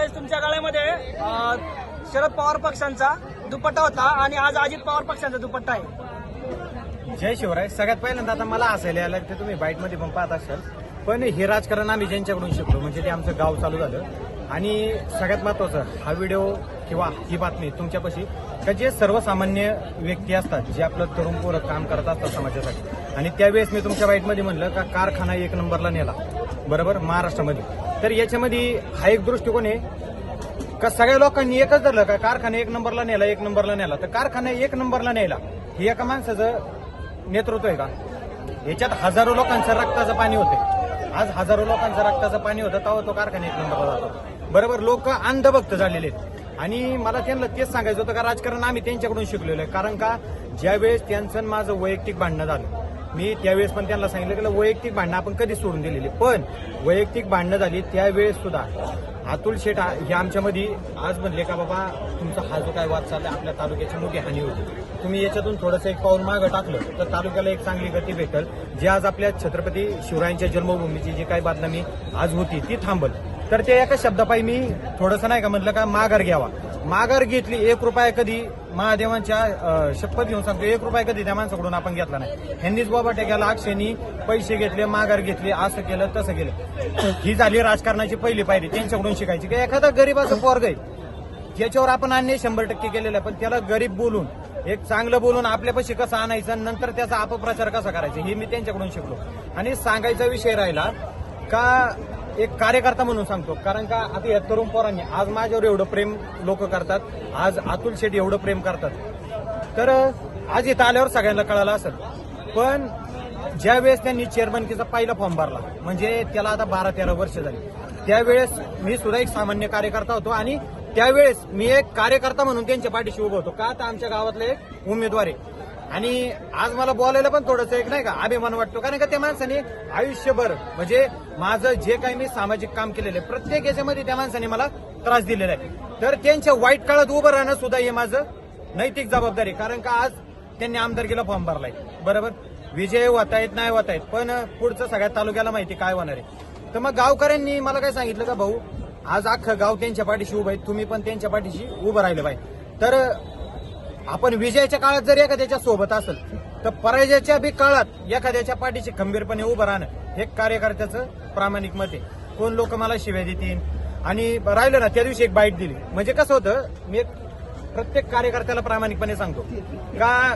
त्यावेळेस तुमच्या गळ्यामध्ये शरद पवार पक्षांचा दुपट्टा होता आणि आज अजित पवार पक्षांचा दुपट्टा आहे. जय शिवराय. सगळ्यात पहिल्यांदा आता मला असायला आलं ते तुम्ही बाईटमध्ये पण पाहत असाल. पण हे राजकारण आम्ही ज्यांच्याकडून शिकलो म्हणजे ते आमचं गाव चालू झालं. आणि सगळ्यात महत्वाचं हा व्हिडिओ किंवा ही बातमी तुमच्यापाशी का जे सर्वसामान्य व्यक्ती असतात जे आपलं तरुण पोरं काम करत असतात समाजासाठी. आणि त्यावेळेस मी तुमच्या बाईटमध्ये म्हणलं का कारखाना एक नंबरला नेला. बरोबर? महाराष्ट्रामध्ये. तर याच्यामध्ये हा एक दृष्टिकोन आहे. का सगळ्या लोकांनी एकच धरलं का? कारखाना एक नंबरला नेला एक नंबरला नेला. तर कारखाना एक नंबरला नेला हे एका माणसाचं नेतृत्व आहे का? याच्यात हजारो लोकांचं रक्ताचं पाणी होते. आज हजारो लोकांचं रक्ताचं पाणी होतं तेव्हा तो कारखाना एक नंबरला जातो. बरोबर लोक अंधभक्त झालेले आहेत. आणि मला त्यांना तेच सांगायचं होतं का राजकारण आम्ही त्यांच्याकडून शिकलेलो आहे. कारण का? ज्यावेळेस त्यांचं माझं वैयक्तिक भांडणं झालं मी त्यावेळेस पण त्यांना सांगितलं की वैयक्तिक भांडणं आपण कधी सोडून दिलेली. पण वैयक्तिक भांडणं झाली त्यावेळेस सुद्धा अतुल शेठ हे आमच्यामध्ये आज म्हणले का बाबा तुमचा हा जो काय वाद चालला आपल्या तालुक्याची मोठी हानी होती. तुम्ही याच्यातून थोडंसं एक पाऊल मागं टाकलं तर तालुक्याला एक चांगली गती भेटल जे आज आपल्या छत्रपती शिवरायांच्या जन्मभूमीची जी काही बातमी आज होती ती थांबल. तर ते एका शब्दापायी मी थोडंसं नाही का म्हटलं का माघार घ्यावा. माघार घेतली एक रुपया कधी महादेवांच्या शपथ घेऊन सांगतो एक रुपया कधी त्या माणसाकडून आपण घेतला नाही. ह्यांनीच बाबा टेक्याला अक्षयनी पैसे घेतले माघार घेतली असं केलं तसं केलं. ही झाली राजकारणाची पहिली पायरी त्यांच्याकडून शिकायची. की एखादा गरीबाचं पोरग आहे ज्याच्यावर आपण अन्याय शंभर टक्के केलेला आहे पण त्याला गरीब बोलून एक चांगलं बोलून आपल्यापाशी कसं आणायचं नंतर त्याचा अपप्रचार कसा करायचा हे मी त्यांच्याकडून शिकलो. आणि सांगायचा विषय राहिला का एक कार्यकर्ता म्हणून सांगतो. कारण का आता या तरुण पोरांनी आज माझ्यावर एवढं प्रेम लोक करतात आज अतुल शेठ एवढं प्रेम करतात. तर आज इथं आल्यावर सगळ्यांना कळालं असेल. पण ज्यावेळेस त्यांनी चेअरमनकीचा पहिला फॉर्म भरला म्हणजे त्याला आता बारा तेरा वर्ष झाली. त्यावेळेस मी सुद्धा एक सामान्य कार्यकर्ता होतो आणि त्यावेळेस मी एक कार्यकर्ता म्हणून त्यांच्या पाठीशी उभं होतो. का? तर आमच्या गावातले एक उमेदवार आहे. आणि आज मला बोलायला पण थोडंसं एक नाही का अभिमान वाटतो. कारण का त्या माणसाने आयुष्यभर म्हणजे माझं जे काही मी सामाजिक काम केलेलं आहे प्रत्येक याच्यामध्ये त्या माणसाने मला त्रास दिलेला आहे. तर त्यांच्या वाईट काळात उभं राहणं सुद्धा हे माझं नैतिक जबाबदारी कारण का आज त्यांनी आमदारकीला फॉर्म भरलाय. बरोबर? विजय होत आहेत नाही होत आहेत पण पुढचं सगळ्या तालुक्याला माहिती काय होणार आहे. तर मग गावकऱ्यांनी मला काय सांगितलं का भाऊ? आज अख्खं गाव त्यांच्या पाठीशी उभं आहे तुम्ही पण त्यांच्या पाठीशी उभं राहिलं पाहिजे. तर आपण विजयाच्या काळात जर एखाद्याच्या सोबत असेल तर पराजयाच्या बी काळात एखाद्याच्या पाठीशी खंबीरपणे उभं राहणं हे कार्यकर्त्याचं प्रामाणिक मत आहे. कोण लोक मला शिव्या देतील? आणि राहिलं ना त्या दिवशी एक बाईट दिली. म्हणजे कसं होतं मी एक प्रत्येक कार्यकर्त्याला प्रामाणिकपणे सांगतो. का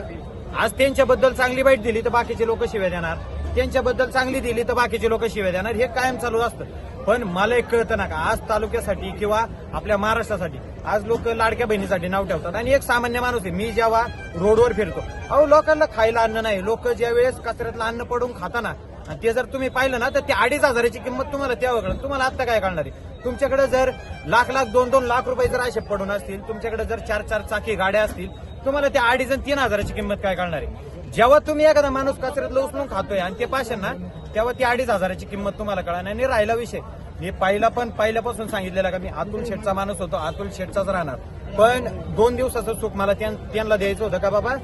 आज त्यांच्याबद्दल चांगली बाईट दिली तर बाकीचे लोक शिव्या देणार. त्यांच्याबद्दल चांगली दिली तर बाकीचे लोक शिव्या देणार. हे कायम चालू असतं. पण मला एक कळतं ना का आज तालुक्यासाठी किंवा आपल्या महाराष्ट्रासाठी आज लोक लाडक्या बहिणीसाठी नाव ठेवतात आणि एक सामान्य माणूस आहे मी जेव्हा रोडवर फिरतो अहो लोकांना खायला अन्न नाही लोक ज्या वेळेस कचऱ्यातलं अन्न पडून खाताना आणि ते जर तुम्ही पाहिलं ना तर ते अडीच हजाराची किंमत तुम्हाला तेव्हा कळणार तुम्हाला आता काय कळणार आहे? तुमच्याकडे जर लाख लाख दोन दोन लाख रुपये जर असे पडून असतील तुमच्याकडे जर चार चार चाकी गाड्या असतील तुम्हाला त्या अडीच आणि तीन हजाराची किंमत काय कळणार आहे? जेव्हा तुम्ही एखादा माणूस कचऱ्यातलं उचलून खातोय आणि ते पाचशे ना तेव्हा ती अडीच हजाराची किंमत तुम्हाला कळणार आणि राहिला विषय मी पहिला पण पहिल्यापासून सांगितलेला का मी अतुल शेठचा माणूस होतो अतुल शेठचाच राहणार. पण दोन दिवसाचं सुख मला त्यां- त्यांना द्यायचं होतं का बाबा?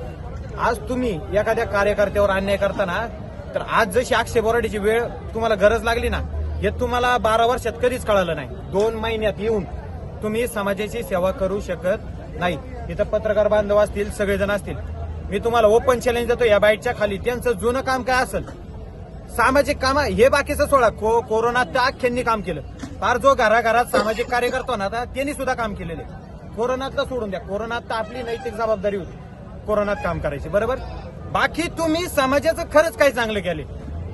आज तुम्ही एखाद्या कार्यकर्त्यावर अन्याय करताना तर आज जशी अक्षय बोराडीची वेळ तुम्हाला गरज लागली ना हे तुम्हाला बारा वर्षात कधीच कळालं नाही. दोन महिन्यात येऊन तुम्ही समाजाची सेवा करू शकत नाही. इथं पत्रकार बांधव असतील सगळेजण असतील. मी तुम्हाला ओपन चॅलेंज देतो या बाईटच्या खाली. त्यांचं जुनं काम काय असेल? सामाजिक काम हे बाकीचं सोडा. को कोरोना त्या अख्ख्यांनी काम केलं. फार जो घराघरात सामाजिक कार्य करतो ना आता त्यांनी सुद्धा काम केलेले. कोरोनातलं सोडून द्या. कोरोनात तर आपली नैतिक जबाबदारी होती. कोरोनात काम करायची. बरोबर? बाकी तुम्ही समाजाचं खरंच काही चांगलं केले.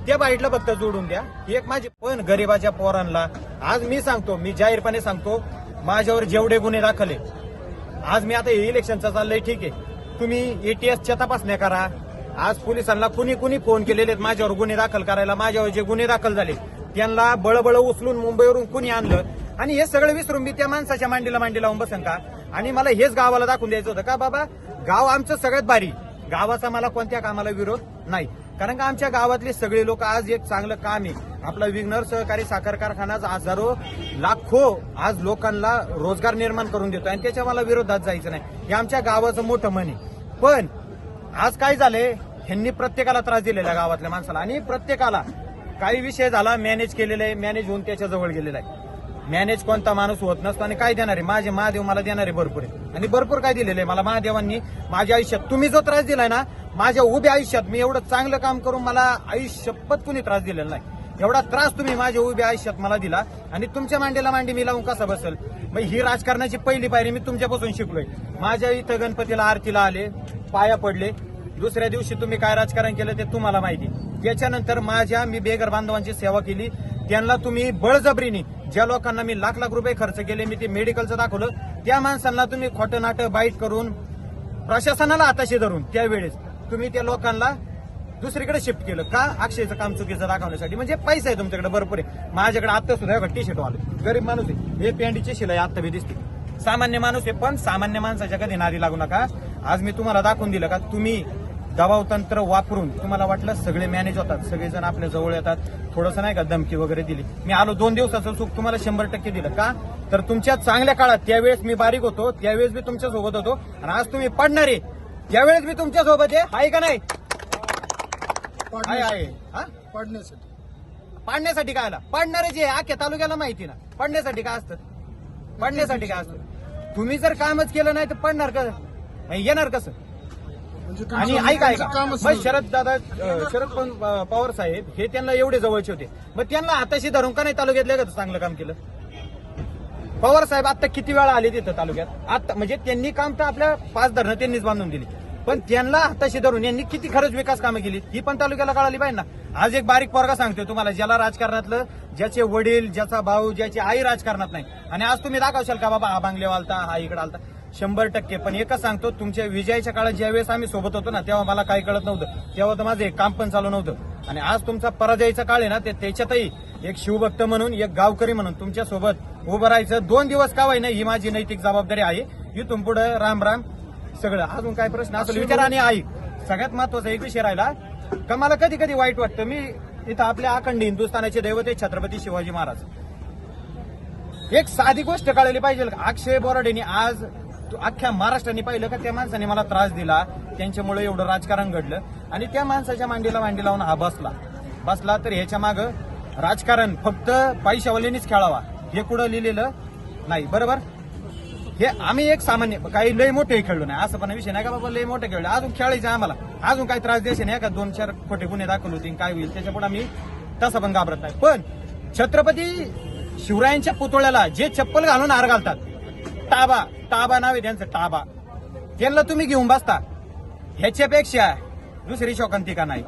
त्या बाईटला फक्त जोडून द्या. एक माझी पण गरीबाच्या पोरांना. आज मी सांगतो मी जाहीरपणे सांगतो माझ्यावर जेवढे गुन्हे दाखले आज मी आता हे इलेक्शनचं चाललंय ठीक आहे. तुम्ही एटीएसच्या तपासण्या करा. आज पोलिसांना कुणी कुणी फोन केलेले आहेत माझ्यावर गुन्हे दाखल करायला माझ्यावर जे गुन्हे दाखल झाले त्यांना बळबळ उचलून मुंबईवरून कुणी आणलं? आणि हे सगळं विसरून मी त्या माणसाच्या मांडीला मांडी लावून बसन का? आणि मला हेच गावाला दाखवून द्यायचं होतं का बाबा? गाव आमचं सगळ्यात भारी. गावाचा मला कोणत्या कामाला विरोध नाही. कारण का आमच्या गावातले सगळे लोक आज एक चांगलं काम आहे. आपला विघ्नर सहकारी साखर कारखाना हजारो लाखो आज लोकांना रोजगार निर्माण करून देतो आणि त्याच्या मला विरोधात जायचं नाही. हे आमच्या गावाचं मोठं मन आहे. पण आज काय झालंय? ह्यांनी प्रत्येकाला त्रास दिलेला आहे गावातल्या माणसाला. आणि प्रत्येकाला काही विषय झाला मॅनेज केलेला आहे मॅनेज होऊन त्याच्याजवळ गेलेला आहे. मॅनेज कोणता माणूस होत नसतो आणि काय देणार आहे? माझे महादेव मला देणार आहे भरपूर आहे. आणि भरपूर काय दिलेलं आहे? मला महादेवांनी माझ्या आयुष्यात तुम्ही जो त्रास दिलाय ना माझ्या उभ्या आयुष्यात मी एवढं चांगलं काम करून मला आयुष्यपत कुणी त्रास दिलेला नाही. एवढा त्रास तुम्ही माझ्या उभ्या आयुष्यात मला दिला आणि तुमच्या मांडीला मांडी मी लावून कसा बसेल? मग ही राजकारणाची पहिली पायरी मी तुमच्यापासून शिकलोय. माझ्या इथं गणपतीला आरतीला आले पाया पडले दुसऱ्या दिवशी तुम्ही काय राजकारण केलं ते तुम्हाला माहिती. त्याच्यानंतर माझ्या मी बेघर बांधवांची सेवा केली. त्यांना तुम्ही बळजबरीने ज्या लोकांना मी लाख लाख रुपये खर्च केले मी ते मेडिकलचं दाखवलं त्या माणसांना तुम्ही खोटं नाटं बाईट करून प्रशासनाला आताशी धरून त्यावेळेस तुम्ही त्या लोकांना दुसरीकडे शिफ्ट केलं. का? अक्षयचं काम चुकीचं दाखवण्यासाठी. म्हणजे पैसा आहे तुमच्याकडे भरपूर आहे. माझ्याकडे आता सुद्धा टी शर्ट आलं गरीब माणूस आहे. हे पॅन्टीची शिलाई आता बी दिसते. सामान्य माणूस आहे पण सामान्य माणसाच्या कधी नादी लागू नका. आज मी तुम्हाला दाखवून दिलं का? तुम्ही दबाव तंत्र वापरून तुम्हाला वाटलं सगळे मॅनेज होतात सगळेजण आपल्या जवळ येतात थोडंसं नाही का धमकी वगैरे दिली. मी आलो दोन दिवसाचं सुख तुम्हाला शंभर टक्के दिलं. का? तर तुमच्या चांगल्या काळात त्यावेळेस मी बारीक होतो त्यावेळेस मी तुमच्यासोबत होतो. आणि आज तुम्ही पडणारे त्यावेळेस मी तुमच्यासोबत आहे. आहे का नाही? आहे आहे. हा? पाडण्यासाठी. पाडण्यासाठी काय आला? पाडणारे जे आहे, अख्ख्या तालुक्याला माहिती ना. पडण्यासाठी काय असतं? पडण्यासाठी काय असतं? तुम्ही जर कामच केलं नाही तर पडणार का नाही, येणार कसं? आणि ऐका ऐका. मग. शरद दादा शरद पवार साहेब हे त्यांना एवढे जवळचे होते. मग त्यांना हाताशी धरून का नाही तालुक्यातल्या का चांगलं काम केलं? पवार साहेब आता किती वेळा आले तिथं तालुक्यात? आता म्हणजे त्यांनी काम तर आपल्या पाच धरणं त्यांनीच बांधून दिली. पण त्यांना हाताशी धरून यांनी किती खरंच विकास कामं केली ही पण तालुक्याला कळाली पाहिजे ना. आज एक बारीक पोरगा सांगतोय तुम्हाला ज्याला राजकारणातलं ज्याचे वडील ज्याचा भाऊ ज्याची आई राजकारणात नाही. आणि आज तुम्ही दाखवशाल का बाबा हा बांगले वालता हा इकडे आलता? शंभर टक्के. पण एकच सांगतो तुमच्या विजयाच्या काळात ज्यावेळेस आम्ही सोबत होतो ना तेव्हा मला काही कळत नव्हतं. तेव्हा तर माझं एक काम पण चालू नव्हतं. आणि आज तुमचा पराजयाचा काळ आहे ना ते त्याच्यातही एक शिवभक्त म्हणून एक गावकरी म्हणून तुमच्यासोबत उभं राहायचं. दोन दिवस का नाही ही माझी नैतिक जबाबदारी आहे. इथून पुढे राम राम सगळं. अजून काय प्रश्न असेल? विचार आणि ऐक. सगळ्यात महत्त्वाचा एक विषय राहिला का मला कधी कधी वाईट वाटतं मी इथं आपल्या अखंड हिंदुस्थानाचे दैवत छत्रपती शिवाजी महाराज. एक साधी गोष्ट कळली पाहिजे का? अक्षय बोराडेने आज अख्ख्या महाराष्ट्राने पाहिलं का त्या माणसाने मला त्रास दिला. त्यांच्यामुळे एवढं राजकारण घडलं. आणि त्या माणसाच्या मांडीला मांडी लावून हा बसला. बसला तर ह्याच्या माग राजकारण फक्त पैशावाल्यानीच खेळावा. हे कुठं लिहिलेलं नाही. बरोबर? हे आम्ही एक सामान्य काही लय मोठे खेळलो नाही. असं पण विषय नाही का बाबा लय मोठे खेळलो. अजून खेळायचं आम्हाला. अजून काही त्रास द्यायचे नाही का? दोन चार खोटे गुन्हे दाखल होतील काय होईल? त्याच्यापुढे आम्ही तसं पण घाबरत नाही. पण छत्रपती शिवरायांच्या पुतळ्याला जे चप्पल घालून हार घालतात टाबा टाबा नाव आहे त्यांचं टाबा त्यांना तुम्ही घेऊन बसता. ह्याच्यापेक्षा दुसरी शोकांतिका नाही?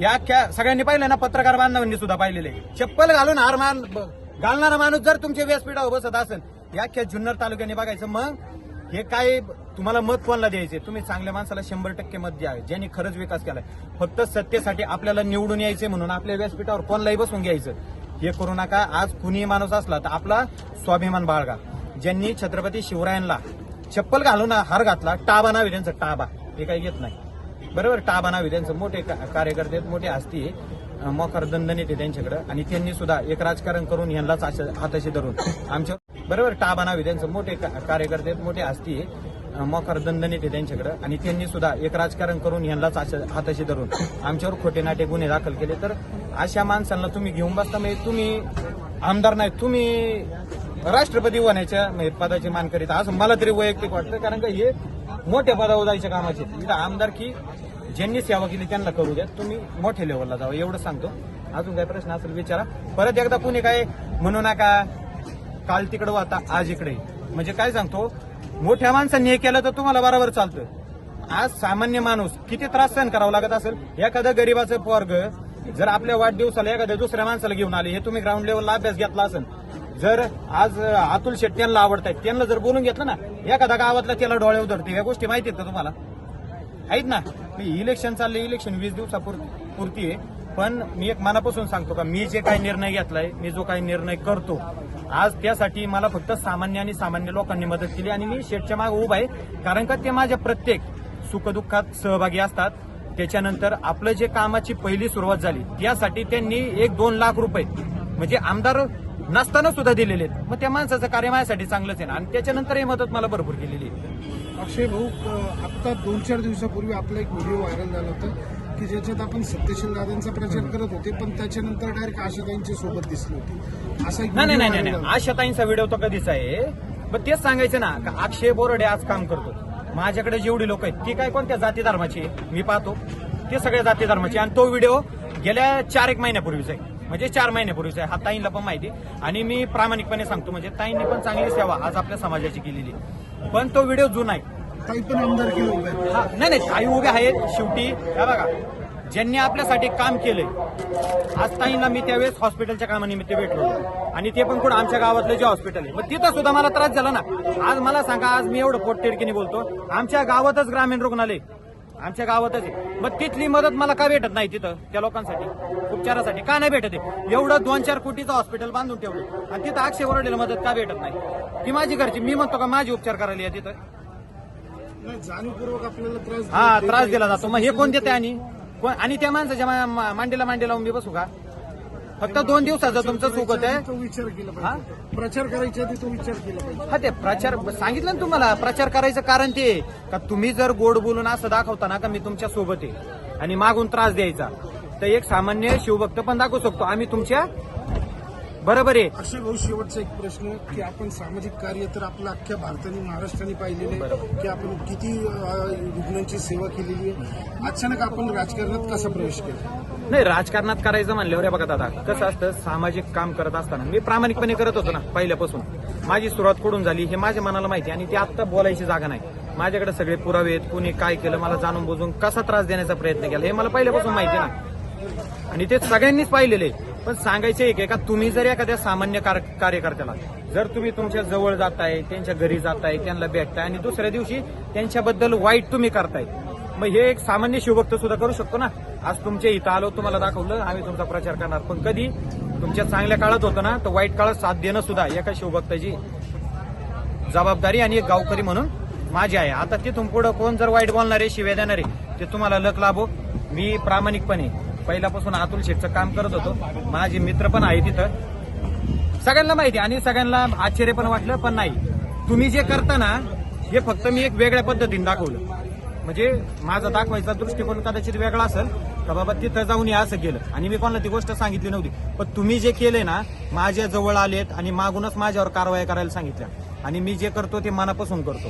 या अख्ख्या सगळ्यांनी पाहिलं ना पत्रकार बांधवांनी सुद्धा पाहिलेले. चप्पल घालून हार मान ब- घालणारा माणूस जर तुमच्या व्यासपीठावर बसत असेल या अख्ख्या जुन्नर तालुक्याने बघायचं मग हे काय तुम्हाला मत कोणाला द्यायचे? तुम्ही चांगल्या माणसाला शंभर टक्के मत द्या ज्यांनी खरंच विकास केलाय. फक्त सत्तेसाठी आपल्याला निवडून यायचे म्हणून आपल्या व्यासपीठावर कोणालाही बसून घ्यायचं. हे करू नका. आज कुणी माणूस असला तर आपला स्वाभिमान बाळगा. ज्यांनी छत्रपती शिवरायांना चप्पल घालून हार घातला टाबा नाव त्यांचं टाबा. हे काही घेत नाही. बरोबर? टाबा नाव त्यांचं मोठे का- कार्यकर्ते मोठे असती हस्ती दंदन येते त्यांच्याकडे. आणि त्यांनी सुद्धा एक राजकारण करून यांनाच हाताशी धरून आमच्या बरोबर? टाबा नाव त्यांचं मोठे का- कार्यकर्ते मोठे असती हस्ती दंदन येते त्यांच्याकडे. आणि त्यांनी सुद्धा एक राजकारण करून ह्यांनाच हाताशी धरून आमच्यावर खोटे नाटे गुन्हे दाखल केले. तर अशा माणसांना तुम्ही घेऊन बसता म्हणजे तुम्ही आमदार नाही तुम्ही राष्ट्रपती होण्याच्या म्हणजे पदाची मान करीत असं मला तरी वैयक्तिक वाटतं कारण का हे मोठ्या पदावर जायच्या कामाचे. इथं आमदार की ज्यांनी सेवा केली त्यांना करू द्या. तुम्ही मोठ्या लेवलला जावं एवढं सांगतो. अजून काय प्रश्न असेल विचारा. परत एकदा कुणी काय म्हणू नका. काल तिकडं वाता आज इकडे. म्हणजे काय सांगतो मोठ्या माणसांनी हे केलं तर तुम्हाला बरोबर चालतं. आज सामान्य माणूस किती त्रास सहन करावा लागत असेल? एखादं गरीबाचं पोरग जर आपल्या वाढदिवसाला एखाद्या दुसऱ्या माणसाला घेऊन आले हे तुम्ही ग्राउंड लेवलला अभ्यास घेतला असेल जर आज अतुल शेट्टी त्यांना आवडतायत त्यांना जर बोलून घेतलं ना एखादा गावातला त्याला डोळे उधरते या गोष्टी माहिती आहेत का तुम्हाला? आहेत ना? मी इलेक्शन चालले इलेक्शन वीस दिवसापुरती पुरती आहे. पण मी एक मनापासून सांगतो का मी जे काही निर्णय घेतलाय मी जो काही निर्णय करतो आज त्यासाठी मला फक्त सामान्य आणि सामान्य लोकांनी मदत केली आणि मी शेटच्या मागे उभा आहे. कारण का ते माझ्या प्रत्येक सुखदुःखात सहभागी असतात. त्याच्यानंतर आपलं जे कामाची पहिली सुरुवात झाली त्यासाठी त्यांनी एक दोन लाख रुपये म्हणजे आमदार नसताना सुद्धा दिलेले आहेत. मग त्या माणसाचं कार्य माझ्यासाठी चांगलंच आहे ना. आणि त्याच्यानंतर ही मदत मला भरपूर केलेली आहे. अक्षय भाऊ अ, आत्ता दोन चार दिवसापूर्वी आपला एक व्हिडिओ व्हायरल झाला होता की ज्याच्यात आपण सत्यशील दादांचा प्रचार करत होते पण त्याच्यानंतर डायरेक्ट आशाताईंची सोबत दिसली होती. असा एक नाही नाही नाही नाही. आशाताईंचा व्हिडिओ तर कधीच आहे. पण तेच सांगायचं ना का अक्षय बोरडे आज काम करतो. माझ्याकडे जेवढी लोक आहेत ती काय कोणत्या जाती धर्माची? मी पाहतो. ते सगळ्या जाती धर्माचे. आणि तो व्हिडिओ गेल्या चार एक महिन्यापूर्वीचा आहे. म्हणजे चार महिन्यापूर्वीचा आहे हा ताईंना पण माहिती. आणि मी प्रामाणिकपणे सांगतो म्हणजे ताईंनी पण चांगली सेवा आज आपल्या समाजाची केलेली. पण तो व्हिडिओ जुना आहे. ताई पण आमदार केलं हा, नाही नाही काही उभे आहेत शेवटी. हे बघा ज्यांनी आपल्यासाठी काम केलंय आज ताईंना मी त्यावेळेस हॉस्पिटलच्या कामानिमित्त भेटलो. होतो. आणि ते पण कुठं आमच्या गावातलं जे हॉस्पिटल आहे. मग तिथं सुद्धा मला त्रास झाला ना. आज मला सांगा आज मी एवढं पोटतिडकीने बोलतो. आमच्या गावातच ग्रामीण रुग्णालय आमच्या गावातच आहे. मग तिथली मदत मला का भेटत नाही तिथं? त्या लोकांसाठी उपचारासाठी. का नाही भेटत आहे? एवढं दोन चार कोटीचं हॉस्पिटल बांधून ठेवलं. आणि तिथं अक्षय वरडेला मदत का भेटत नाही? ती माझी घरची मी म्हणतो का माझी उपचार करायला आहे तिथं. जाणीवपूर्वक आपल्याला त्रास हा त्रास. दिला जातो. मग हे कोण देते आणि? कोण आणि त्या माणसाच्या मांडीला मांडी लावून मी बसू का? फक्त दोन दिवसाचं तुमचं सुख होत तो विचार केला हा? पाहिजे प्रचार करायच्या आधी तो विचार केला पाहिजे. हा ते प्रचार सांगितलं ना तुम्हाला? प्रचार करायचं कारण ते. आहे का तुम्ही जर गोड बोलून असं दाखवता ना का मी तुमच्यासोबत आहे? आणि मागून त्रास द्यायचा. तर एक सामान्य शिवभक्त पण दाखवू शकतो. आम्ही तुमच्या बरोबर आहे. अक्षय भाऊ शेवटचा एक प्रश्न की आपण सामाजिक कार्य तर आपलं अख्ख्या भारताने महाराष्ट्राने पाहिलेलं आहे की आपण किती रुग्णांची सेवा केलेली आहे. अचानक आपण राजकारणात कसा प्रवेश केला? नाही राजकारणात करायचं म्हणल्यावर बघा दादा कसं असतं सामाजिक काम करत असताना मी प्रामाणिकपणे करत होतो ना पहिल्यापासून. माझी सुरुवात कुठून झाली हे माझ्या मनाला माहिती आणि ती आत्ता बोलायची जागा नाही. माझ्याकडे सगळे पुरावे आहेत कुणी काय केलं मला जाणून बुजून कसा त्रास देण्याचा प्रयत्न केला हे मला पहिल्यापासून माहिती आहे ना. आणि ते सगळ्यांनीच पाहिलेले आहे. पण सांगायचं एक आहे का तुम्ही जर एखाद्या सामान्य कार्यकर्त्याला जर तुम्ही तुमच्या जवळ जाताय त्यांच्या घरी जाताय त्यांना भेटताय आणि दुसऱ्या दिवशी त्यांच्याबद्दल वाईट तुम्ही करताय मग हे एक सामान्य शिवभक्त सुद्धा करू शकतो ना? आज तुमच्या इथं आलो तुम्हाला दाखवलं आम्ही तुमचा प्रचार करणार. पण कधी? तुमच्या चांगल्या काळात होतं ना तर वाईट काळात साथ देणं सुद्धा एका शिवभक्ताची जबाबदारी आणि एक गावकरी म्हणून माझी आहे. आता तिथून पुढं कोण जर वाईट बोलणारे शिव्या देणारे ते तुम्हाला लक लाभो. मी प्रामाणिकपणे पहिल्यापासून अतुल शेठचं काम करत होतो. माझे मित्र पण आहे तिथं. सगळ्यांना माहिती आहे आणि सगळ्यांना आश्चर्य पण वाटलं पण नाही. तुम्ही जे करता ना हे फक्त मी एक वेगळ्या पद्धतीने दाखवलं. म्हणजे माझा दाखवायचा दृष्टिकोन कदाचित वेगळा असेल का बाबा तिथं जाऊन या असं केलं. आणि मी कोणाला ती गोष्ट सांगितली नव्हती. पण तुम्ही जे केले ना माझ्या जवळ आलेत आणि मागूनच माझ्यावर कारवाई करायला सांगितल्या. आणि मी जे करतो ते मनापासून करतो.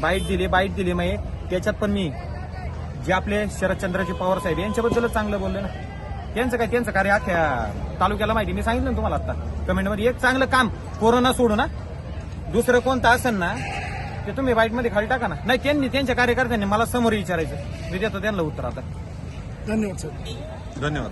बाईट दिली बाईट दिली मग त्याच्यात पण मी जे आपले शरदचंद्रजी पवार साहेब यांच्याबद्दलच चांगलं बोलले ना. त्यांचं काय त्यांचं कार्य अख्या तालुक्याला माहिती मी सांगितलं ना तुम्हाला आता. कमेंटमध्ये एक चांगलं काम कोरोना सोडू ना. दुसरं कोणतं असेल ना ते तुम्ही वाईटमध्ये खाली टाका ना. नाही त्यांनी त्यांच्या कार्यकर्त्यांनी मला समोर विचारायचं. मी देतो त्यांना उत्तर आता. धन्यवाद सर. धन्यवाद.